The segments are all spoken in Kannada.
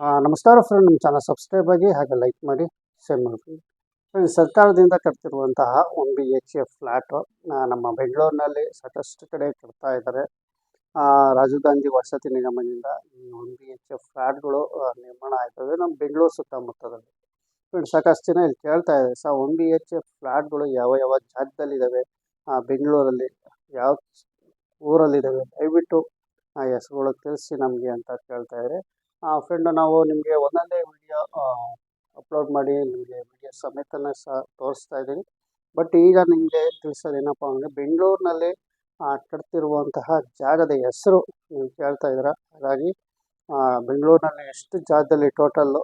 ನಮಸ್ಕಾರ ಫ್ರೆಂಡ್ ನಮ್ಮ ಚಾನಲ್ ಸಬ್ಸ್ಕ್ರೈಬ್ ಆಗಿ ಹಾಗೆ ಲೈಕ್ ಮಾಡಿ ಶೇರ್ ಮಾಡಿ ಫ್ರೆಂಡ್ ಸರ್ಕಾರದಿಂದ ಕಟ್ತಿರುವಂತಹ one B H A flat ನಮ್ಮ ಬೆಂಗಳೂರಿನಲ್ಲಿ ಸಾಕಷ್ಟು ಕಡೆ ಕಟ್ತಾ ಇದ್ದಾರೆ. ರಾಜೀವ್ ಗಾಂಧಿ ವಸತಿ ನಿಗಮದಿಂದ ಈ ಒನ್ ಬಿ ಎಚ್ ಎ ಫ್ಲ್ಯಾಟ್ಗಳು ನಿರ್ಮಾಣ ಆಯ್ತದೆ ನಮ್ಮ ಬೆಂಗಳೂರು ಸುತ್ತಮುತ್ತದಲ್ಲಿ. ಫ್ರೆಂಡ್ ಸಾಕಷ್ಟು ಜನ ಇಲ್ಲಿ ಕೇಳ್ತಾ ಇದ್ದಾರೆ, sir one B H A ಫ್ಲ್ಯಾಟ್ಗಳು ಯಾವ ಯಾವ ಜಾಗದಲ್ಲಿದ್ದಾವೆ ಬೆಂಗಳೂರಲ್ಲಿ ಯಾವ ಊರಲ್ಲಿದ್ದಾವೆ ದಯವಿಟ್ಟು, ಆ ಹೆಸರುಗಳು ತಿಳಿಸಿ ನಮಗೆ ಅಂತ ಕೇಳ್ತಾ ಇದ್ದಾರೆ. ಫ್ರೆಂಡ್ ನಾವು ನಿಮಗೆ ಒಂದೊಂದೇ ವಿಡಿಯೋ ಅಪ್ಲೋಡ್ ಮಾಡಿ ನಿಮಗೆ ವಿಡಿಯೋ ಸಮೇತನೇ ಸಹ ತೋರಿಸ್ತಾ ಇದ್ದೀನಿ. ಬಟ್ ಈಗ ನಿಮಗೆ ತಿಳಿಸೋದೇನಪ್ಪ ಅಂದರೆ ಬೆಂಗಳೂರಿನಲ್ಲಿ ಕಡ್ತಿರುವಂತಹ ಜಾಗದ ಹೆಸರು ನೀವು ಕೇಳ್ತಾ ಇದ್ದೀರ? ಹಾಗಾಗಿ ಬೆಂಗಳೂರಿನಲ್ಲಿ ಎಷ್ಟು ಜಾಗದಲ್ಲಿ ಟೋಟಲ್ಲು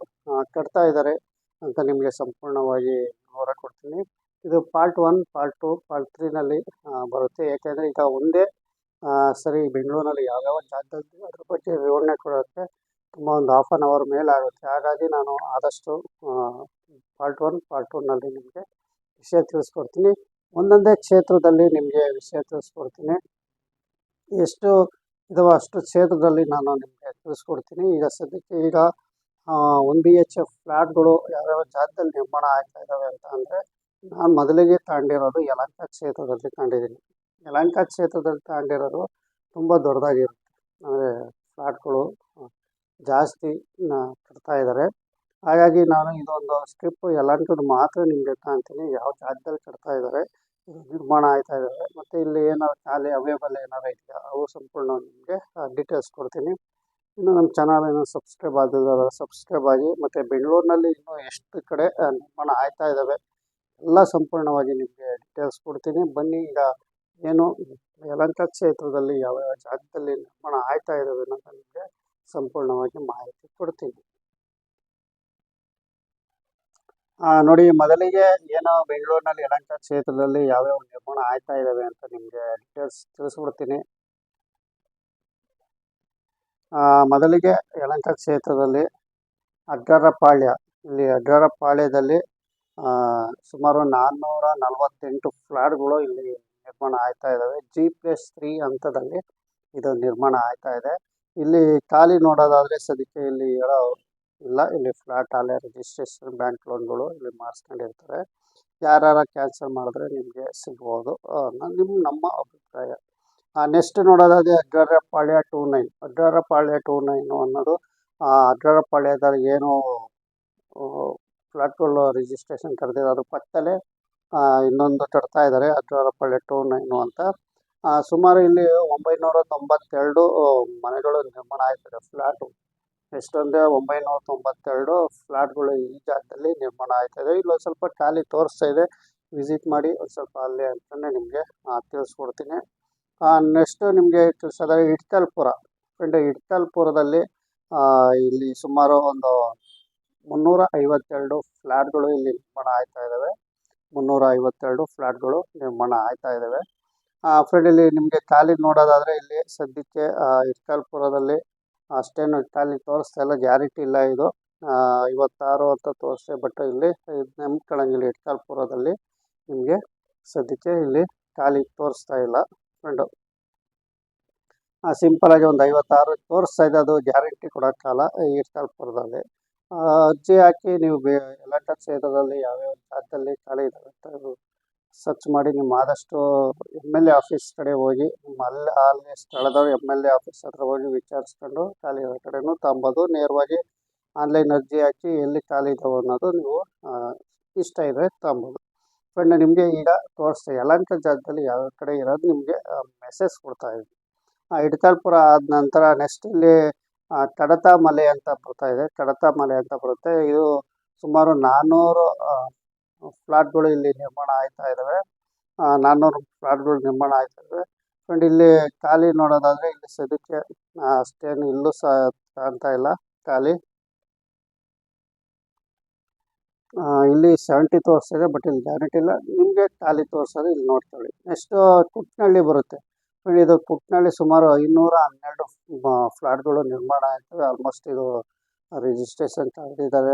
ಕಟ್ತಾ ಇದ್ದಾರೆ ಅಂತ ನಿಮಗೆ ಸಂಪೂರ್ಣವಾಗಿ ವಿವರ ಕೊಡ್ತೀನಿ. ಇದು part one part two part ತ್ರೀನಲ್ಲಿ ಬರುತ್ತೆ. ಯಾಕೆಂದರೆ ಈಗ ಒಂದೇ ಸರಿ ಬೆಂಗಳೂರಿನಲ್ಲಿ ಯಾವ್ಯಾವ ಜಾಗದಲ್ಲಿ ಅದ್ರ ಬಗ್ಗೆ ವಿವರಣೆ ಕೊಡೋಕ್ಕೆ ತುಂಬ ಒಂದು ಹಾಫ್ ಆನ್ ಅವರ್ ಮೇಲೆ ಆಗುತ್ತೆ ಹಾಗಾಗಿ ನಾನು ಆದಷ್ಟು ಪಾರ್ಟ್ ಒನ್ ಪಾರ್ಟ್ ಟೂನಲ್ಲಿ ನಿಮಗೆ ವಿಷಯ ತಿಳಿಸ್ಕೊಡ್ತೀನಿ. ಒಂದೊಂದೇ ಕ್ಷೇತ್ರದಲ್ಲಿ ನಿಮಗೆ ವಿಷಯ ತಿಳಿಸ್ಕೊಡ್ತೀನಿ. ಎಷ್ಟು ಇದಾವ ಅಷ್ಟು ಕ್ಷೇತ್ರದಲ್ಲಿ ನಾನು ನಿಮಗೆ ತಿಳಿಸ್ಕೊಡ್ತೀನಿ. ಈಗ ಸದ್ಯಕ್ಕೆ ಈಗ ಒನ್ ಬಿ ಎಚ್ ಎಫ್ ಫ್ಲ್ಯಾಟ್ಗಳು ಯಾವ್ಯಾವ ಜಾಗದಲ್ಲಿ ನಿರ್ಮಾಣ ಆಗ್ತಾ ಇದ್ದಾವೆ ಅಂತ ಅಂದರೆ, ನಾನು ಮೊದಲಿಗೆ ತಗೊಂಡಿರೋದು ಯಲಂಕ ಕ್ಷೇತ್ರದಲ್ಲಿ ತಗೊಂಡಿದ್ದೀನಿ ಯಲಂಕ ಕ್ಷೇತ್ರದಲ್ಲಿ ತಗೊಂಡಿರೋದು ತುಂಬ ದೊಡ್ಡದಾಗಿರುತ್ತೆ. ಅಂದರೆ ಫ್ಲ್ಯಾಟ್ಗಳು ಜಾಸ್ತಿ ಕಟ್ತಾ ಇದ್ದಾರೆ ಹಾಗಾಗಿ ನಾನು ಇದೊಂದು ಸ್ಕ್ರಿಪ್ ಯಲಹಂಕದ ಮಾತ್ರ ನಿಮಗೆ ಕಾಣ್ತೀನಿ ಯಾವ ಜಾಗದಲ್ಲಿ ಕಟ್ತಾ ಇದ್ದಾರೆ ಇದು ನಿರ್ಮಾಣ ಆಯ್ತಾ ಇದ್ದಾರೆ ಮತ್ತು ಇಲ್ಲಿ ಏನಾದ್ರು ಖಾಲಿ ಅವೈಲೇಬಲ್ ಏನಾರು ಇದೆಯಾ, ಅವು ಸಂಪೂರ್ಣ ನಿಮಗೆ ಡೀಟೇಲ್ಸ್ ಕೊಡ್ತೀನಿ. ಇನ್ನು ನಮ್ಮ ಚಾನಲ್ ಏನೋ ಸಬ್ಸ್ಕ್ರೈಬ್ ಆಗಿದ್ದಾರೆ ಸಬ್ಸ್ಕ್ರೈಬ್ ಆಗಿ, ಮತ್ತು ಬೆಂಗಳೂರಿನಲ್ಲಿ ಇನ್ನೂ ಎಷ್ಟು ಕಡೆ ನಿರ್ಮಾಣ ಆಯ್ತಾ ಇದ್ದಾವೆ ಎಲ್ಲ ಸಂಪೂರ್ಣವಾಗಿ ನಿಮಗೆ ಡೀಟೇಲ್ಸ್ ಕೊಡ್ತೀನಿ. ಬನ್ನಿ, ಈಗ ಏನು ಯಲಂಕ ಕ್ಷೇತ್ರದಲ್ಲಿ ಯಾವ ಯಾವ ಜಾಗದಲ್ಲಿ ನಿರ್ಮಾಣ ಆಯ್ತಾ ಇದ್ದಾವೆ ಅನ್ನೋದನ್ನ ನಿಮಗೆ ಸಂಪೂರ್ಣವಾಗಿ ಮಾಹಿತಿ ಕೊಡ್ತೀನಿ. ನೋಡಿ ಮೊದಲಿಗೆ ಏನೋ ಬೆಂಗಳೂರಿನಲ್ಲಿ ಯಲಹಂಕ ಕ್ಷೇತ್ರದಲ್ಲಿ ಯಾವ್ಯಾವ ನಿರ್ಮಾಣ ಆಯ್ತಾ ಇದ್ದಾವೆ ಅಂತ ನಿಮಗೆ ಡೀಟೇಲ್ಸ್ ತಿಳಿಸ್ಬಿಡ್ತೀನಿ ಆ, ಮೊದಲಿಗೆ ಯಲಹಂಕ ಕ್ಷೇತ್ರದಲ್ಲಿ ಅಡ್ಡರಪಾಳ್ಯ ಇಲ್ಲಿ ಅಡ್ಡರಪಾಳ್ಯದಲ್ಲಿ ಸುಮಾರು ನಾನ್ನೂರ ನಲವತ್ತೆಂಟು ಫ್ಲಾಟ್ಗಳು ಇಲ್ಲಿ ನಿರ್ಮಾಣ ಆಯ್ತಾ ಇದ್ದಾವೆ ಜಿ ಪ್ಲಸ್ ತ್ರೀ ಹಂತದಲ್ಲಿ ಇದು ನಿರ್ಮಾಣ ಆಯ್ತಾ ಇದೆ. ಇಲ್ಲಿ ಖಾಲಿ ನೋಡೋದಾದ್ರೆ ಸದ್ಯಕ್ಕೆ ಇಲ್ಲಿ ಹೇಳೋ ಇಲ್ಲ. ಇಲ್ಲಿ ಫ್ಲಾಟ್ ಅಲ್ಲೇ ರಿಜಿಸ್ಟ್ರೇಷನ್ ಬ್ಯಾಂಕ್ ಲೋನ್ಗಳು ಇಲ್ಲಿ ಮಾಡಿಸ್ಕೊಂಡಿರ್ತಾರೆ. ಯಾರು ಕ್ಯಾನ್ಸಲ್ ಮಾಡಿದ್ರೆ ನಿಮಗೆ ಸಿಗ್ಬೋದು. ನಿಮ್ಮ ನಮ್ಮ ಅಭಿಪ್ರಾಯ. ನೆಕ್ಸ್ಟ್ ನೋಡೋದಾದ್ರೆ Addarapalya two nine Addarapalya two nine ಅನ್ನೋದು ಆ, ಅಡ್ಡರಪಾಳ್ಯದ ಏನು ಫ್ಲಾಟ್ಗಳು ರಿಜಿಸ್ಟ್ರೇಷನ್ ಕರೆದಿರೋದು ಪಕ್ಕದಲ್ಲೇ ಆ, ಇನ್ನೊಂದು ಕಟ್ತಾ ಇದ್ದಾರೆ. ಅಡ್ಡರಪಾಳ್ಯ ಟೂ ನೈನು ಅಂತ. ಸುಮಾರು ಇಲ್ಲಿ ಒಂಬೈನೂರ ತೊಂಬತ್ತೆರಡು ಆ, ಮನೆಗಳು ನಿರ್ಮಾಣ ಆಯ್ತದೆ ಫ್ಲ್ಯಾಟು ಎಷ್ಟೊಂದೇ ಒಂಬೈನೂರ ತೊಂಬತ್ತೆರಡು ಫ್ಲ್ಯಾಟ್ಗಳು ಈ ಜಾಗದಲ್ಲಿ ನಿರ್ಮಾಣ ಆಯ್ತದೆ ಇಲ್ಲೊಂದು ಸ್ವಲ್ಪ ಖಾಲಿ ತೋರಿಸ್ತಾ ಇದೆ ವಿಸಿಟ್ ಮಾಡಿ ಒಂದು ಸ್ವಲ್ಪ ಅಲ್ಲಿ ಅಂತಲೇ ನಿಮಗೆ ತಿಳಿಸ್ಕೊಡ್ತೀನಿ. ನೆಕ್ಸ್ಟ್ ನಿಮಗೆ ತಿಳಿಸೋದಾಗ ಇಡ್ಕಲ್ಪುರ ಫ್ರೆಂಡ್ ಆ, ಇಲ್ಲಿ ಸುಮಾರು ಒಂದು ಮುನ್ನೂರ ಐವತ್ತೆರಡು ಫ್ಲ್ಯಾಟ್ಗಳು ಇಲ್ಲಿ ನಿರ್ಮಾಣ ಆಯ್ತಾ ಇದ್ದಾವೆ ಮುನ್ನೂರ ಐವತ್ತೆರಡು ಫ್ಲ್ಯಾಟ್ಗಳು ನಿರ್ಮಾಣ ಆಯ್ತಾ ಇದ್ದಾವೆ ಫ್ರೆಂಡ್ ಇಲ್ಲಿ ನಿಮಗೆ ಖಾಲಿ ನೋಡೋದಾದರೆ ಇಲ್ಲಿ ಸದ್ಯಕ್ಕೆ ಇಟ್ಕಲ್ಪುರದಲ್ಲಿ ಅಷ್ಟೇನು ಖಾಲಿ ತೋರಿಸ್ತಾ ಇಲ್ಲ ಗ್ಯಾರಂಟಿ ಇಲ್ಲ ಇದು. ಇವತ್ತಾರು ಅಂತ ತೋರಿಸ್ತೆ ಬಟ್ ಇಲ್ಲಿ ನಂಬ್ಕೊಳ್ಳಂಗಿಲ್ಲ ಇಟ್ಕಲ್ಪುರದಲ್ಲಿ ನಿಮಗೆ ಸದ್ಯಕ್ಕೆ ಇಲ್ಲಿ ಖಾಲಿ ತೋರಿಸ್ತಾ ಇಲ್ಲ. ಫ್ರೆಂಡು ಸಿಂಪಲಾಗಿ ಒಂದು ಐವತ್ತಾರು ತೋರಿಸ್ತಾ ಇದೆ ಅದು ಗ್ಯಾರಂಟಿ ಕೊಡೋಕ್ಕಲ್ಲ ಆ, ಅರ್ಜಿ ಹಾಕಿ ನೀವು ಬೇ ಎಲ್ಲ ಕ್ಷೇತ್ರದಲ್ಲಿ ಯಾವ್ಯಾವ ಜಾಗದಲ್ಲಿ ಖಾಲಿ ಇದಾವೆ ಅಂತ ಸರ್ಚ್ ಮಾಡಿ ನಿಮ್ಮ ಆದಷ್ಟು ಎಂ ಎಲ್ ಎ ಆಫೀಸ್ ಕಡೆ ಹೋಗಿ ನಿಮ್ಮ ಅಲ್ಲಿ ಅಲ್ಲಿ ಸ್ಥಳದ ಎಂ ಎಲ್ ಎ ಆಫೀಸ್ ಹತ್ರ ಹೋಗಿ ವಿಚಾರಿಸ್ಕೊಂಡು ಖಾಲಿ ಕಡೆನೂ ತಗೊಬೋದು. ನೇರವಾಗಿ ಆನ್ಲೈನ್ ಅರ್ಜಿ ಹಾಕಿ ಎಲ್ಲಿ ಖಾಲಿ ಇದಾವೆ ಅನ್ನೋದು ನೀವು ಇಷ್ಟ ಇದ್ದರೆ ತಗೊಬೋದು. ಫ್ರೆಂಡ್ ನಿಮಗೆ ಈಗ ತೋರಿಸ್ತೀವಿ ಯಲಹಂಕ ಜಾಗದಲ್ಲಿ ಯಾವ ಕಡೆ ಇರೋದು ನಿಮಗೆ ಮೆಸೇಜ್ ಕೊಡ್ತಾ ಆ, ಇಡ್ಕಲ್ಪುರ ಆದ ನಂತರ ನೆಕ್ಸ್ಟ್ ಇಲ್ಲಿ ಕಡತ ಮಲೆ ಅಂತ ಬರ್ತಾ ಇದೆ. ಕಡತ ಮಲೆ ಅಂತ ಬರುತ್ತೆ. ಇದು ಸುಮಾರು ನಾನ್ನೂರು ಫ್ಲಾಟ್ಗಳು ಇಲ್ಲಿ ನಿರ್ಮಾಣ ಆಯ್ತಾ ಇದ್ದಾವೆ ನಾನ್ನೂರು ಫ್ಲಾಟ್ಗಳು ನಿರ್ಮಾಣ ಆಯ್ತಾ ಇದ್ದಾವೆ ಫ್ರೆಂಡ್, ಇಲ್ಲಿ ಖಾಲಿ ನೋಡೋದಾದ್ರೆ ಇಲ್ಲಿ ಸದ್ಯಕ್ಕೆ ಅಷ್ಟೇನು ಇಲ್ಲೂ ಸಹ ಕಾಣ್ತಾ ಇಲ್ಲ ಖಾಲಿ. ಇಲ್ಲಿ ಸೆವೆಂಟಿ ತೋರ್ಸಿದೆ ಬಟ್ ಇಲ್ಲಿ ಗ್ಯಾರಂಟಿ ಇಲ್ಲ. ನಿಮಗೆ ಖಾಲಿ ತೋರಿಸೋದು ಇಲ್ಲಿ ನೋಡ್ಕೊಳ್ಳಿ. ನೆಕ್ಸ್ಟ್ ಕುಟ್ನಳ್ಳಿ ಬರುತ್ತೆ. ಇದು ಕುಟ್ನಳ್ಳಿ ಸುಮಾರು ಐನೂರ ಹನ್ನೆರಡು ಫ್ಲಾಟ್ಗಳು ನಿರ್ಮಾಣ ಆಯ್ತವೆ. ಆಲ್ಮೋಸ್ಟ್ ಇದು ರಿಜಿಸ್ಟ್ರೇಷನ್ ತಗೊಂಡಿದ್ದಾರೆ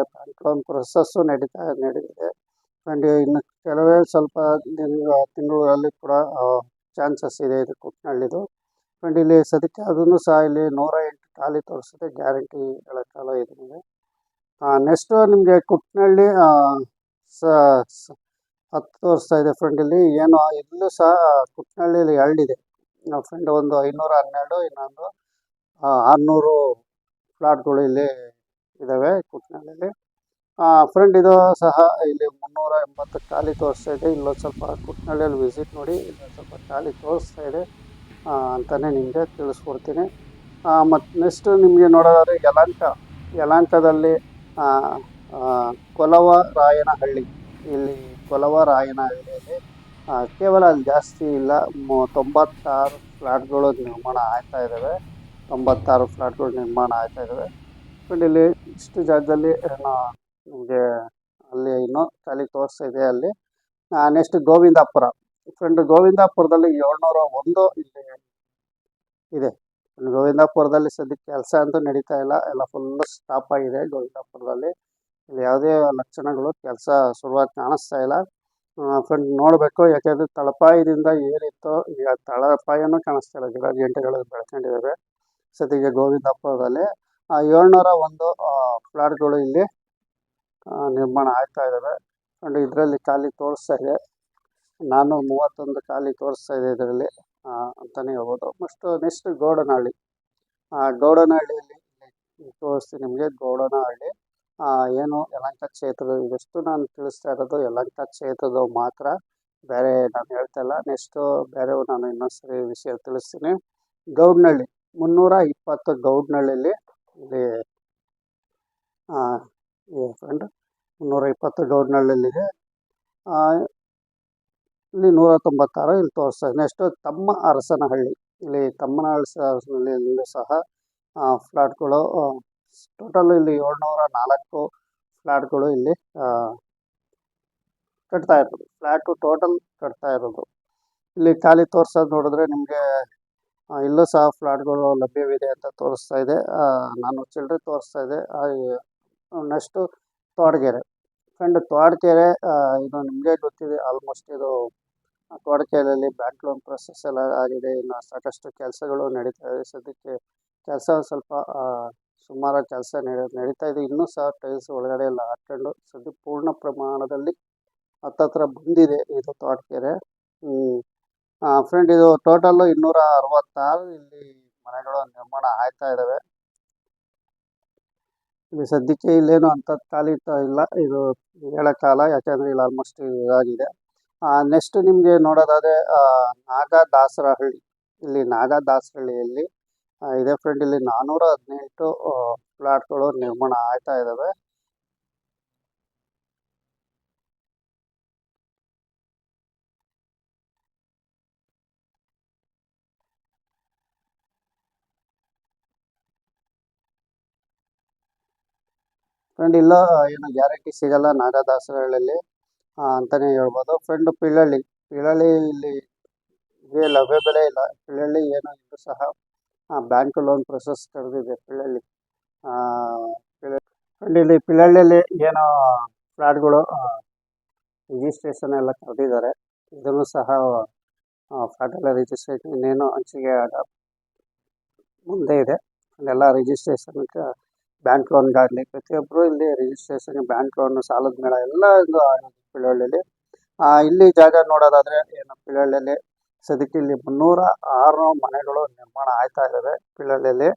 ಪ್ರೊಸೆಸ್ಸು ನಡೀತಾ, ನಡೀತಿದೆ. ಆ್ಯಂಡ್ ಇನ್ನು ಕೆಲವೇ ಸ್ವಲ್ಪ ದಿನ ತಿಂಗಳಲ್ಲಿ ಕೂಡ ಚಾನ್ಸಸ್ ಇದೆ ಇದು ಕುಟ್ನಳ್ಳಿದು. ಆ್ಯಂಡ್ ಇಲ್ಲಿ ಸದ್ಯಕ್ಕೆ ಅದನ್ನು ಸಹ ಇಲ್ಲಿ ನೂರ ಎಂಟು ಖಾಲಿ ತೋರಿಸಿದೆ ಗ್ಯಾರಂಟಿ ಹೇಳೋಕ್ಕಲ್ಲ ಇದು ನಿಮಗೆ. ನೆಕ್ಸ್ಟು ನಿಮಗೆ ಕುಟ್ನಹಳ್ಳಿ ಆ, ಸ ಹತ್ತು ತೋರಿಸ್ತಾ ಇದೆ ಫ್ರೆಂಡ್ ಇಲ್ಲಿ. ಏನು ಇಲ್ಲೂ ಸಹ ಕುಕ್ನಳ್ಳಿಯಲ್ಲಿ ಎರಡಿದೆ ಫ್ರೆಂಡ್ ಒಂದು ಐನೂರ ಹನ್ನೆರಡು ಇನ್ನೊಂದು ಆರುನೂರು ಫ್ಲಾಟ್ಗಳು ಇಲ್ಲಿ ಇದ್ದಾವೆ ಕುಕ್ನಳ್ಳಿಯಲ್ಲಿ ಫ್ರೆಂಡ್ ಇದು ಸಹ ಇಲ್ಲಿ ಮುನ್ನೂರ ಎಂಬತ್ತು ಖಾಲಿ ತೋರಿಸ್ತಾ ಇದೆ. ಇಲ್ಲೊಂದು ಸ್ವಲ್ಪ ಕುಟ್ನಳ್ಳಿಯಲ್ಲಿ ವಿಸಿಟ್ ನೋಡಿ, ಇಲ್ಲೊಂದು ಸ್ವಲ್ಪ ಖಾಲಿ ತೋರಿಸ್ತಾ ಇದೆ ಅಂತಲೇ ನಿಮಗೆ ತಿಳಿಸ್ಕೊಡ್ತೀನಿ. ಮತ್ತು ನೆಕ್ಸ್ಟ್ ನಿಮಗೆ ನೋಡೋದಾದ್ರೆ ಯಲಾಂಕ ರಾಯನಹಳ್ಳಿ ಕೊಲವರಾಯನಹಳ್ಳಿ. ಇಲ್ಲಿ ಕೊಲವ ರಾಯನಹಳ್ಳಿಯಲ್ಲಿ ಕೇವಲ ಅಲ್ಲಿ ಜಾಸ್ತಿ ಇಲ್ಲ ತೊಂಬತ್ತಾರು ಫ್ಲ್ಯಾಟ್ಗಳು ನಿರ್ಮಾಣ ಆಗ್ತಾ ಇದ್ದಾವೆ ತೊಂಬತ್ತಾರು ಫ್ಲ್ಯಾಟ್ಗಳು ನಿರ್ಮಾಣ ಆಗ್ತಾ ಇದ್ದಾವೆ ಇಲ್ಲಿ ಇಷ್ಟು ಜಾಗದಲ್ಲಿ ನಿಮಗೆ ಅಲ್ಲಿ ಇನ್ನೂ ತೋರಿಸ್ತಾ ಇದೆ ಅಲ್ಲಿ. ನೆಕ್ಸ್ಟ್ ಗೋವಿಂದಾಪುರ. ಫ್ರೆಂಡ್ ಗೋವಿಂದಾಪುರದಲ್ಲಿ ಏಳ್ನೂರ ಒಂದು ಇಲ್ಲಿ ಇದೆ. ಗೋವಿಂದಾಪುರದಲ್ಲಿ ಸದ್ಯಕ್ಕೆ ಕೆಲಸ ಅಂತೂ ನಡೀತಾ ಇಲ್ಲ. ಎಲ್ಲ ಫುಲ್ ಸ್ಟಾಪ್ ಆಗಿದೆ ಗೋವಿಂದಾಪುರದಲ್ಲಿ. ಇಲ್ಲಿ ಯಾವುದೇ ಲಕ್ಷಣಗಳು ಕೆಲಸ ಶುರುವಾಗಿ ಕಾಣಿಸ್ತಾ ಇಲ್ಲ. ಫ್ರೆಂಡ್ ನೋಡಬೇಕು ಯಾಕೆಂದರೆ ತಳಪಾಯದಿಂದ ಏನಿತ್ತು ಈಗ ತಳಪಾಯನೂ ಕಾಣಿಸ್ತಾ ಇಲ್ಲ. ಗಿಡ ಗಂಟೆಗಳು ಬೆಳ್ಕೊಂಡಿದ್ದಾವೆ ಸದ್ಯಕ್ಕೆ ಗೋವಿಂದಾಪುರದಲ್ಲಿ. ಏಳ್ನೂರ ಒಂದು ಫ್ಲಾಟ್ಗಳು ಇಲ್ಲಿ ನಿರ್ಮಾಣ ಆಗ್ತಾ ಇದ್ದಾವೆ ಅಂಡ್ ಇದರಲ್ಲಿ ಖಾಲಿ ತೋರಿಸ್ತಾ ಇದೆ. ನಾನು ಮೂವತ್ತೊಂದು ಖಾಲಿ ತೋರಿಸ್ತಾ ಇದೆ ಇದರಲ್ಲಿ ಅಂತಲೇ ಹೇಳ್ಬೋದು. First next Gowdanahalli. ಗೌಡನಹಳ್ಳಿಯಲ್ಲಿ ತೋರಿಸ್ತೀನಿ ನಿಮಗೆ. ಗೌಡನಹಳ್ಳಿ ಏನು ಯಲಂಕ ಕ್ಷೇತ್ರದ, ಇದಷ್ಟು ನಾನು ತಿಳಿಸ್ತಾ ಇರೋದು ಯಲಂಕ ಕ್ಷೇತ್ರದ ಮಾತ್ರ. ಬೇರೆ ನಾನು ಹೇಳ್ತಾ ಇಲ್ಲ. ನೆಕ್ಸ್ಟು ಬೇರೆ ನಾನು ಇನ್ನೊಂದ್ಸರಿ ವಿಷಯ ತಿಳಿಸ್ತೀನಿ. ಗೌಡನಹಳ್ಳಿ. ಮುನ್ನೂರ ಇಪ್ಪತ್ತು ಗೌಡನಹಳ್ಳಿಯಲ್ಲಿ ಇಲ್ಲಿ ಫ್ರೆಂಡ್ ಮುನ್ನೂರ ಇಪ್ಪತ್ತು ಇದೆ ಇಲ್ಲಿ ನೂರ ತೊಂಬತ್ತಾರು ಇಲ್ಲಿ ತೋರಿಸ್ತಾ ಇದೆ ನೆಕ್ಸ್ಟು ತಮ್ಮ ಅರಸನಹಳ್ಳಿ. ಇಲ್ಲಿ ತಮ್ಮನ ಅರಸನಹಳ್ಳಿಯಲ್ಲೂ ಸಹ ಫ್ಲಾಟ್ಗಳು ಟೋಟಲ್ ಇಲ್ಲಿ ಏಳ್ನೂರ ನಾಲ್ಕು ಫ್ಲಾಟ್ಗಳು ಇಲ್ಲಿ ಕಟ್ತಾ ಇರೋದು. ಫ್ಲ್ಯಾಟು ಟೋಟಲ್ ಕಟ್ತಾ ಇರೋದು. ಇಲ್ಲಿ ಖಾಲಿ ತೋರಿಸೋದು ನೋಡಿದ್ರೆ ನಿಮಗೆ ಇಲ್ಲೂ ಸಹ ಫ್ಲಾಟ್ಗಳು ಲಭ್ಯವಿದೆ ಅಂತ ತೋರಿಸ್ತಾ ಇದೆ. ನಾನು ಚಿಲ್ಲರೆ ತೋರಿಸ್ತಾ ಇದೆ. ನೆಕ್ಸ್ಟು ತೋಟಗೆರೆ ಫ್ರೆಂಡ್ ತೋಟಗೆರೆ ಇದು ನಿಮಗೆ ಗೊತ್ತಿದೆ ಆಲ್ಮೋಸ್ಟ್ ಇದು ತೋಡ್ಕೆರೆಯಲ್ಲಿ ಬ್ಯಾಂಕ್ ಲೋನ್ ಪ್ರೊಸೆಸ್ ಎಲ್ಲ ಆಗಿದೆ. ಇನ್ನು ಸಾಕಷ್ಟು ಕೆಲಸಗಳು ನಡೀತಾ ಇದೆ. ಸದ್ಯಕ್ಕೆ ಕೆಲಸ ಸ್ವಲ್ಪ ಸುಮಾರು ಕೆಲಸ ನಡೆ, ನಡೀತಾ ಇದೆ. ಇನ್ನೂ ಸಹ ಟೈಲ್ಸ್ ಒಳಗಡೆ ಎಲ್ಲ ಹಾಕ್ಕೊಂಡು ಸದ್ಯ ಪೂರ್ಣ ಪ್ರಮಾಣದಲ್ಲಿ ಹತ್ತತ್ರ ಬಂದಿದೆ ಇದು ತೋಟಕೆರೆ ಫ್ರೆಂಡ್ ಇದು ಟೋಟಲ್ಲು ಇನ್ನೂರ ಅರವತ್ತಾರು ಇಲ್ಲಿ ಮನೆಗಳು ನಿರ್ಮಾಣ ಆಯ್ತಾ ಇದ್ದಾವೆ ಇಲ್ಲಿ ಸದ್ಯಕ್ಕೆ ಇಲ್ಲೇನು ಅಂತ ಖಾಲಿ ಇಲ್ಲ. ಇದು ಹೇಳೋಕ್ಕಾಗಲ್ಲ, ಯಾಕೆಂದರೆ ಇಲ್ಲಿ ಆಲ್ಮೋಸ್ಟ್ ಇದಾಗಿದೆ. ನೆಕ್ಸ್ಟ್ ನಿಮಗೆ ನೋಡೋದಾದರೆ ನಾಗದಾಸರಹಳ್ಳಿ ಇಲ್ಲಿ ನಾಗದಾಸರಹಳ್ಳಿಯಲ್ಲಿ ಇದೆ ಫ್ರೆಂಡ್ ಇಲ್ಲಿ ನಾನ್ನೂರ ಹದಿನೆಂಟು ಫ್ಲಾಟ್ಗಳು ನಿರ್ಮಾಣ ಆಗ್ತಾ ಇದ್ದಾವೆ ಫ್ರೆಂಡ್ ಇಲ್ಲ, ಏನು ಗ್ಯಾರಂಟಿ ಸಿಗಲ್ಲ ನಾಗದಾಸರಹಳ್ಳಿಯಲ್ಲಿ ಅಂತಾನೆ ಹೇಳ್ಬೋದು. ಫ್ರೆಂಡ್ ಪಿಳ್ಳಳ್ಳಿ ಪಿಳ್ಳಳ್ಳಿ ಇಲ್ಲಿ ಇದೇ ಲಭ್ಯಬೆಲೆ ಇಲ್ಲ. ಪಿಳ್ಳಳ್ಳಿ ಏನು ಸಹ ಬ್ಯಾಂಕ್ ಲೋನ್ ಪ್ರೊಸೆಸ್ ಕರೆದಿದೆ ಪಿಳ್ಳಳ್ಳಿ ಫ್ರೆಂಡ್ ಇಲ್ಲಿ ಪಿಳ್ಳಳ್ಳಿಯಲ್ಲಿ ಏನು ಫ್ಲಾಟ್ಗಳು ರಿಜಿಸ್ಟ್ರೇಷನ್ ಎಲ್ಲ ಕರೆದಿದ್ದಾರೆ ಇದನ್ನು ಸಹ ಫ್ಲಾಟ್ ಎಲ್ಲ ರಿಜಿಸ್ಟ್ರೇಷನ್ ಇನ್ನೇನು ಹಂಚಿಕೆ ಮುಂದೆ ಇದೆ. ಎಲ್ಲ ರಿಜಿಸ್ಟ್ರೇಷನ್ ಬ್ಯಾಂಕ್ ಲೋನ್ಗಾಗಲಿ ಪ್ರತಿಯೊಬ್ಬರು ಇಲ್ಲಿ ರಿಜಿಸ್ಟ್ರೇಷನ್ ಬ್ಯಾಂಕ್ ಲೋನ್ ಸಾಲದ ಮೇಳ ಎಲ್ಲ ಒಂದು ಆ, ಇಲ್ಲಿ ಜಾಗ ನೋಡೋದಾದ್ರೆ ಏನು ಪಿಳ್ಳಹಳ್ಳಿಯಲ್ಲಿ ಸದ್ಯಕ್ಕೆ ಇಲ್ಲಿ ಮುನ್ನೂರ ಆರು ಮನೆಗಳು ನಿರ್ಮಾಣ ಆಯ್ತಾ ಇದ್ದಾವೆ ಪಿಳ್ಳಹಳ್ಳಿಯಲ್ಲಿ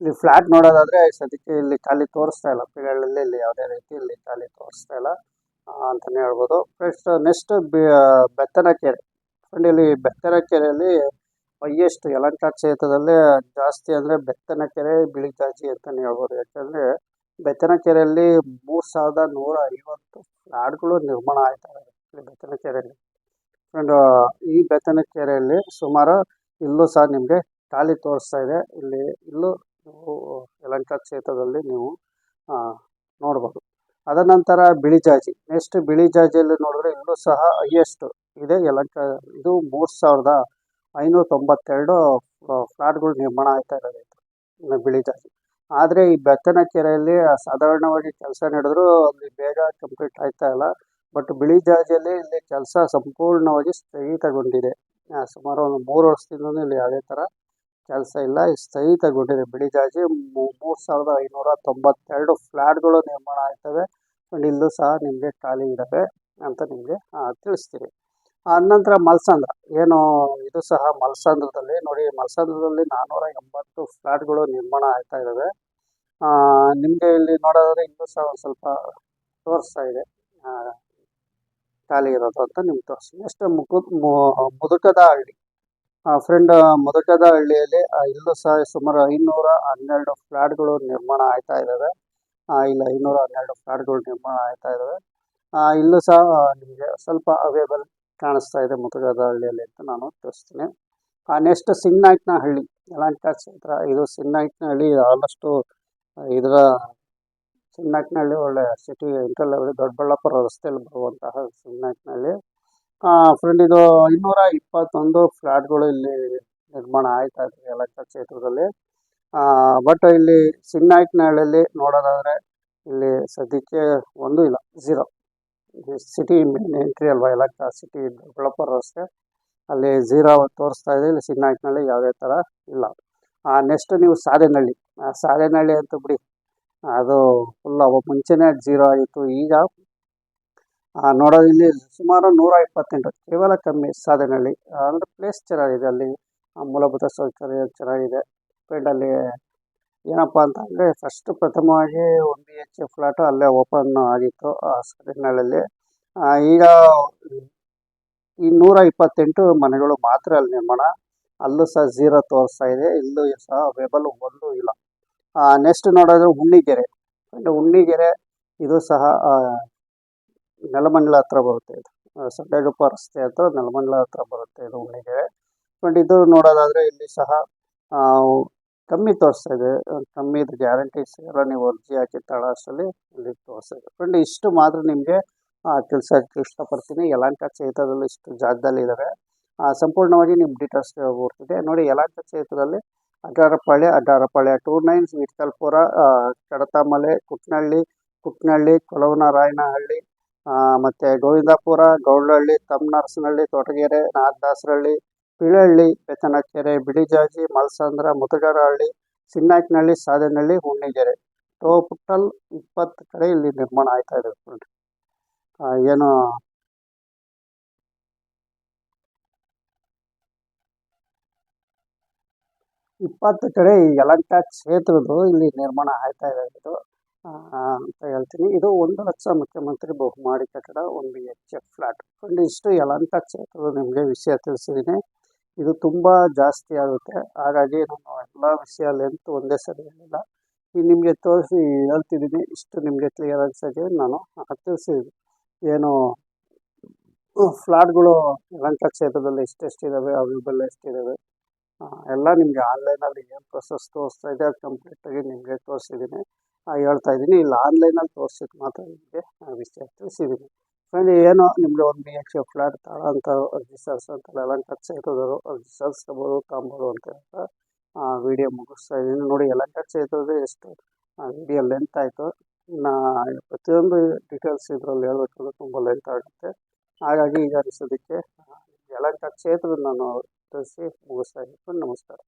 ಇಲ್ಲಿ ಫ್ಲಾಟ್ ನೋಡೋದಾದ್ರೆ ಸದ್ಯಕ್ಕೆ ಇಲ್ಲಿ ಖಾಲಿ ತೋರಿಸ್ತಾ ಇಲ್ಲ ಪಿಳ್ಳಲ್ಲಿ ಇಲ್ಲಿ ಯಾವುದೇ ರೀತಿ ಇಲ್ಲಿ ಖಾಲಿ ತೋರಿಸ್ತಾ ಇಲ್ಲ ಅಂತಾನೆ ಹೇಳ್ಬೋದು. ನೆಕ್ಸ್ಟ್ ಬೆತ್ತನಕೆರೆ. ಫ್ರೆಂಡ್ ಇಲ್ಲಿ ಬೆತ್ತನಕೆರೆಯಲ್ಲಿ ಹೈಯೆಸ್ಟ್ ಯಲಹಂಕ ಕ್ಷೇತ್ರದಲ್ಲಿ ಜಾಸ್ತಿ ಅಂದರೆ ಬೆತ್ತನಕೆರೆ ಬಿಳಿಜಾಜಿ ಅಂತಲೇ ಹೇಳ್ಬೋದು. ಯಾಕಂದರೆ ಬೆತ್ತನಕೆರೆಯಲ್ಲಿ ಮೂರು ಸಾವಿರದ ನೂರ ಐವತ್ತು ಫ್ಲಾಟ್ಗಳು ನಿರ್ಮಾಣ ಆಯ್ತವೆ ಬೆತ್ತನ ಫ್ರೆಂಡ್ ಈ ಬೆತ್ತನಕೆರೆಯಲ್ಲಿ ಸುಮಾರು ಇಲ್ಲೂ ಸಹ ನಿಮಗೆ ಖಾಲಿ ತೋರಿಸ್ತಾ ಇದೆ. ಇಲ್ಲಿ ಇಲ್ಲೂ ನೀವು ಯಲಹಂಕ ಕ್ಷೇತ್ರದಲ್ಲಿ ನೀವು ನೋಡ್ಬೋದು. ಅದ ನಂತರ ಬಿಳಿಜಾಜಿ ನೆಕ್ಸ್ಟ್ ಬಿಳಿ ಜಾಜಿಯಲ್ಲಿ ನೋಡಿದ್ರೆ ಇಲ್ಲೂ ಸಹ ಹೈಯೆಸ್ಟ್ ಇದೆ. ಯಲಹಂಕ ಇದು ಮೂರು ಸಾವಿರದ ಐನೂರ ತೊಂಬತ್ತೆರಡು ಫ್ಲಾಟ್ಗಳು ನಿರ್ಮಾಣ ಆಗ್ತಾ ಇರೋದೈತೆ ಬಿಳಿ ಜಾಜಿ. ಆದರೆ ಈ ಬೆತ್ತನಕೆರೆಯಲ್ಲಿ ಸಾಧಾರಣವಾಗಿ ಕೆಲಸ ನಡೆದ್ರು ಅಲ್ಲಿ ಬೇಗ ಕಂಪ್ಲೀಟ್ ಆಗ್ತಾ ಇಲ್ಲ. ಬಟ್ ಬಿಳಿ ಜಾಜಿಯಲ್ಲಿ ಇಲ್ಲಿ ಕೆಲಸ ಸಂಪೂರ್ಣವಾಗಿ ಸ್ಥಗಿತಗೊಂಡಿದೆ. ಸುಮಾರು ಒಂದು ಮೂರು ವರ್ಷದಿಂದ ಇಲ್ಲಿ ಯಾವುದೇ ಥರ ಕೆಲಸ ಇಲ್ಲ ಸ್ಥಗಿತಗೊಂಡಿದೆ ಬಿಳಿಜಾಜಿ ಮೂರು ಸಾವಿರದ ಐನೂರ ತೊಂಬತ್ತೆರಡು ಫ್ಲ್ಯಾಟ್ಗಳು ನಿರ್ಮಾಣ ಆಗ್ತವೆ. ಆ್ಯಂಡ್ ಇಲ್ಲೂ ಸಹ ನಿಮಗೆ ಖಾಲಿ ಇದ್ದಾವೆ ಅಂತ ನಿಮಗೆ ತಿಳಿಸ್ತೀವಿ ನಂತರ ಮಲ್ಸಂದ್ರ. ಏನು, ಇದು ಸಹ ಮಲ್ಸಂದ್ರದಲ್ಲಿ, ನೋಡಿ, ಮಲ್ಸಂದ್ರದಲ್ಲಿ ನಾನ್ನೂರ ಎಂಬತ್ತು ಫ್ಲ್ಯಾಟ್ಗಳು ನಿರ್ಮಾಣ ಆಗ್ತಾ ಇದ್ದಾವೆ ನಿಮಗೆ ಇಲ್ಲಿ ನೋಡೋದಾದ್ರೆ ಇನ್ನೂ ಸಹ ಒಂದು ಸ್ವಲ್ಪ ತೋರಿಸ್ತಾ ಇದೆ. ಖಾಲಿ ಇರೋದು ಅಂತ ನಿಮ್ಗೆ ತೋರಿಸ್ತೀನಿ. ಅಷ್ಟೇ ಮುಕು ಮುದುಕದ ಹಳ್ಳಿ. ಫ್ರೆಂಡ್ ಮೊದಟದ ಹಳ್ಳಿಯಲ್ಲಿ ಆ, ಇಲ್ಲೂ ಸಹ ಸುಮಾರು ಐನೂರ ಹನ್ನೆರಡು ಫ್ಲ್ಯಾಟ್ಗಳು ನಿರ್ಮಾಣ ಆಯ್ತಾ ಇದ್ದಾವೆ. ಆ, ಇಲ್ಲ ಐನೂರ ಹನ್ನೆರಡು ಫ್ಲ್ಯಾಟ್ಗಳು ನಿರ್ಮಾಣ ಆಯ್ತಾ ಇದ್ದಾವೆ. ಆ, ಇಲ್ಲೂ ಸಹ ನಿಮಗೆ ಸ್ವಲ್ಪ ಅವೈಬಲ್ ಕಾಣಿಸ್ತಾ ಇದೆ ಮುದುಕದ ಹಳ್ಳಿಯಲ್ಲಿ ಅಂತ ನಾನು ತೋರಿಸ್ತೀನಿ ನೆಕ್ಸ್ಟ್ ಸಿಂಗ್ನಾಯ್ಕನಹಳ್ಳಿ ಯಲಹಂಕ ಕ್ಷೇತ್ರ. ಇದು ಸಿಂಗ್ನಾಯ್ಕನಹಳ್ಳಿ ಆಲ್ಮೋಸ್ಟು ಇದರ ಸಿಂಗ್ನಾಯ್ಕನಹಳ್ಳಿ ಒಳ್ಳೆ ಸಿಟಿ ಇಂಟರ್ ಲೆವೆಲ್ ದೊಡ್ಡಬಳ್ಳಾಪುರ ರಸ್ತೆಯಲ್ಲಿ ಬರುವಂತಹ ಸಿಂಗ್ನಾಯ್ಕನಹಳ್ಳಿ. ಫ್ರೆಂಡ್ ಇದು ಇನ್ನೂರ ಇಪ್ಪತ್ತೊಂದು ಫ್ಲ್ಯಾಟ್ಗಳು ಇಲ್ಲಿ ನಿರ್ಮಾಣ ಆಯ್ತಾ ಇದೆ ಯಲಹಂಕ ಕ್ಷೇತ್ರದಲ್ಲಿ. ಬಟ್ ಇಲ್ಲಿ ಸಿಂಗ್ನಾಯ್ಕನಹಳ್ಳಿಯಲ್ಲಿ ನೋಡೋದಾದರೆ ಇಲ್ಲಿ ಸದ್ಯಕ್ಕೆ ಒಂದು ಇಲ್ಲ ಝೀರೋ ಸಿಟಿ ಮೇನ್ ಎಂಟ್ರಿ ಅಲ್ವಾ ಯಲಹಂಕ ಸಿಟಿ ದೊಡ್ಡಬಳ್ಳಾಪುರ ರಸ್ತೆ ಅಲ್ಲಿ ಝೀರೋ ತೋರಿಸ್ತಾ ಇದೆ, ಇಲ್ಲಿ ಸಿನ್ನಾಯಕನಹಳ್ಳಿ ಯಾವುದೇ ಥರ ಇಲ್ಲ. ನೆಕ್ಸ್ಟ್ ನೀವು ಸಾಧೆನಹಳ್ಳಿ ಸಾಧೆನಹಳ್ಳಿ ಅಂತ ಬಿಡಿ. ಅದು ಫುಲ್ ಅವಾಗ ಮುಂಚೆನೇ ಜೀರೋ ಆಗಿತ್ತು, ಈಗ ನೋಡೋದು ಇಲ್ಲಿ ಸುಮಾರು ನೂರ ಇಪ್ಪತ್ತೆಂಟು ಕೇವಲ ಕಮ್ಮಿ ಸಾಧನೆಯಲ್ಲಿ. ಅಂದರೆ ಪ್ಲೇಸ್ ಚೆನ್ನಾಗಿದೆ, ಅಲ್ಲಿ ಮೂಲಭೂತ ಸೌಕರ್ಯ ಚೆನ್ನಾಗಿದೆ. ಫ್ರೆಂಡ್ ಅಲ್ಲಿ ಏನಪ್ಪ ಅಂತ ಅಂದರೆ ಫಸ್ಟ್ ಪ್ರಥಮವಾಗಿ ಒನ್ ಬಿ ಎಚ್ ಫ್ಲಾಟು ಅಲ್ಲೇ ಓಪನ್ ಆಗಿತ್ತು, ಆ ಸಾಧನೆಗಳಲ್ಲಿ ಈಗ ಈ ನೂರ ಇಪ್ಪತ್ತೆಂಟು ಮನೆಗಳು ಮಾತ್ರ ಅಲ್ಲಿ ನಿರ್ಮಾಣ. ಅಲ್ಲೂ ಸಹ ಝೀರೋ ತೋರಿಸ್ತಾ ಇದೆ, ಇಲ್ಲೂ ಸಹ ವೆಬಲ್ ಒಂದು ಇಲ್ಲ. ನೆಕ್ಸ್ಟ್ ನೋಡೋದ್ರೆ ಹುಣ್ಣಿಗೆರೆ. ಅಂದರೆ ಹುಣ್ಣಿಗೆರೆ, ಇದು ಸಹ ಆ, ನೆಲಮಂಗಲ ಹತ್ರ ಬರುತ್ತೆ ಇದು. ಆ, ಸಂಡೇಗುಪ್ಪ ರಸ್ತೆ ಹತ್ರ ನೆಲಮಂಡಲ ಹತ್ರ ಬರುತ್ತೆ ಇದು ಉಣ್ಣಿಗೆರೆ. ಬಟ್ ಇದು ನೋಡೋದಾದ್ರೆ ಇಲ್ಲಿ ಸಹ ಕಮ್ಮಿ ತೋರಿಸ್ತಾ ಇದೆ. ಕಮ್ಮಿ ಇದು ಗ್ಯಾರಂಟೀಸ್ ಎಲ್ಲ ನೀವು ಅರ್ಜಿ ಹಾಕಿ ತಳಾಸಲ್ಲಿ ಇಲ್ಲಿ ತೋರಿಸ್ತಾ ಇದೆ. ಫ್ರೆಂಡ್ ಇಷ್ಟು ಮಾತ್ರ ನಿಮಗೆ ತಿಳಿಸೋಕ್ಕೆ ಇಷ್ಟಪಡ್ತೀನಿ. ಯಲಾಂಕ ಕ್ಷೇತ್ರದಲ್ಲಿ ಇಷ್ಟು ಜಾಗದಲ್ಲಿ ಇದ್ದಾರೆ. ಸಂಪೂರ್ಣವಾಗಿ ನಿಮ್ಮ ಡೀಟೇಲ್ಸ್ ಹೋಗ್ತಿದೆ ನೋಡಿ ಯಲಾಂಕ ಕ್ಷೇತ್ರದಲ್ಲಿ ಅಡ್ಡಾರಪಾಳ್ಯ ಅಡ್ಡಾರಪಾಳ್ಯ ಟೂ ನೈನ್ಸ್ ವಿಠಲ್ಪುರ ಕಡತಮಲೆ ಕುಟ್ನಹಳ್ಳಿ ಕುಟ್ನಳ್ಳಿ ಕೊಳವನರಾಯನಹಳ್ಳಿ ಮತ್ತು ಗೋವಿಂದಪುರ ಗೌಡಹಳ್ಳಿ ತಮ್ಮನರಸನಹಳ್ಳಿ ತೋಟಗೆರೆ, ನಾಗದಾಸರಹಳ್ಳಿ, ಪಿಳಹಳ್ಳಿ ಬೆತನಕೆರೆ ಬಿಳಿಜಾಜಿ, ಮಲ್ಸಂದ್ರ, ಮುತುಗರಹಳ್ಳಿ, ಸಿನ್ನಾಕ್ನಹಳ್ಳಿ ಸಾಧನಹಳ್ಳಿ ಹುಣ್ಣಿಗೆರೆ. ಟೋಟಲ್ ಇಪ್ಪತ್ತು ಕಡೆ ಇಲ್ಲಿ ನಿರ್ಮಾಣ ಆಯ್ತಾ ಇದೆ ನೋಡ್ರಿ. ಏನು? ಇಪ್ಪತ್ತು ಕಡೆ ಈ ಯಲಂಕ ಕ್ಷೇತ್ರದ್ದು ಇಲ್ಲಿ ನಿರ್ಮಾಣ ಆಯ್ತಾ ಇದೆ. ಅಂತ ಹೇಳ್ತೀನಿ. ಇದು ಒಂದು ಲಕ್ಷ ಮುಖ್ಯಮಂತ್ರಿ ಬಹುಮಾಡಿ ಕಟ್ಟಡ ಒಂದು ಬಿ ಎಚ್ ಎಫ್ ಫ್ಲ್ಯಾಟ್ ಒಂದು ಇಷ್ಟು ಯಲಹಂಕ ಕ್ಷೇತ್ರದ ನಿಮಗೆ ವಿಷಯ ತಿಳಿಸಿದ್ದೀನಿ ಇದು ತುಂಬ ಜಾಸ್ತಿ ಆಗುತ್ತೆ. ಹಾಗಾಗಿ ನಾನು ಎಲ್ಲ ವಿಷಯ ಲೆಂತ್ ಒಂದೇ ಸರಿ ಹೇಳಿಲ್ಲ. ಈ ನಿಮಗೆ ತೋರಿಸಿ ಹೇಳ್ತಿದ್ದೀನಿ ಇಷ್ಟು ನಿಮಗೆ ಕ್ಲಿಯರ್ ಆಗಿ ನಾನು ತಿಳಿಸಿದ್ದೀನಿ ಏನು, ಫ್ಲಾಟ್ಗಳು ಯಲಹಂಕ ಕ್ಷೇತ್ರದಲ್ಲಿ ಎಷ್ಟೆಷ್ಟಿದ್ದಾವೆ ಅವೈಲೇಬಲ್ ಎಷ್ಟಿದ್ದಾವೆ ಎಲ್ಲ ನಿಮಗೆ ಆನ್ಲೈನಲ್ಲಿ ಏನು ಪ್ರೊಸೆಸ್ ತೋರಿಸ್ತಾ ಇದೆ, ಅದು ಕಂಪ್ಲೀಟಾಗಿ ನಿಮಗೆ ತೋರಿಸಿದ್ದೀನಿ ಹೇಳ್ತಾ ಇದ್ದೀನಿ. ಇಲ್ಲ ಆನ್ಲೈನಲ್ಲಿ ತೋರಿಸಿದ್ದು ಮಾತ್ರ ನಿಮಗೆ ವಿಷಯ ತಿಳಿಸಿದ್ದೀನಿ ಫ್ರೆಂಡ್ ಏನೋ ನಿಮಗೆ ಒಂದು ಬಿ ಎಚ್ ಎಫ್ ಫ್ಲ್ಯಾಟ್ ತಗೊಳ್ಳೋಂಥ ಅರ್ಜಿ ಸಲ್ಲಿಸೋಂಥ ಯಲಹಂಕ ಕ್ಷೇತ್ರದವರು ಅರ್ಜಿ ಸಲ್ಲಿಸ್ಕೋಬೋದು ತಗೊಬೋದು ಅಂತ ಹೇಳ್ತಾ ವಿಡಿಯೋ ಮುಗಿಸ್ತಾ ಇದ್ದೀನಿ. ನೋಡಿ ಯಲಹಂಕ ಕ್ಷೇತ್ರದ ಎಷ್ಟು ವಿಡಿಯೋ ಲೆಂತ್ ಆಯಿತು. ನಾ, ಪ್ರತಿಯೊಂದು ಡೀಟೇಲ್ಸ್ ಇದರಲ್ಲಿ ಹೇಳ್ಬೇಕಂದ್ರೆ ತುಂಬ ಲೆಂತ್ ಆಗುತ್ತೆ. ಹಾಗಾಗಿ ಈಗ ಅನಿಸೋದಕ್ಕೆ ಯಲಹಂಕ ಕ್ಷೇತ್ರದ ನಾನು ತಿಳಿಸಿ ಮುಗಿಸ್ತಾ ಇದ್ದೀನಿ. ನಮಸ್ಕಾರ.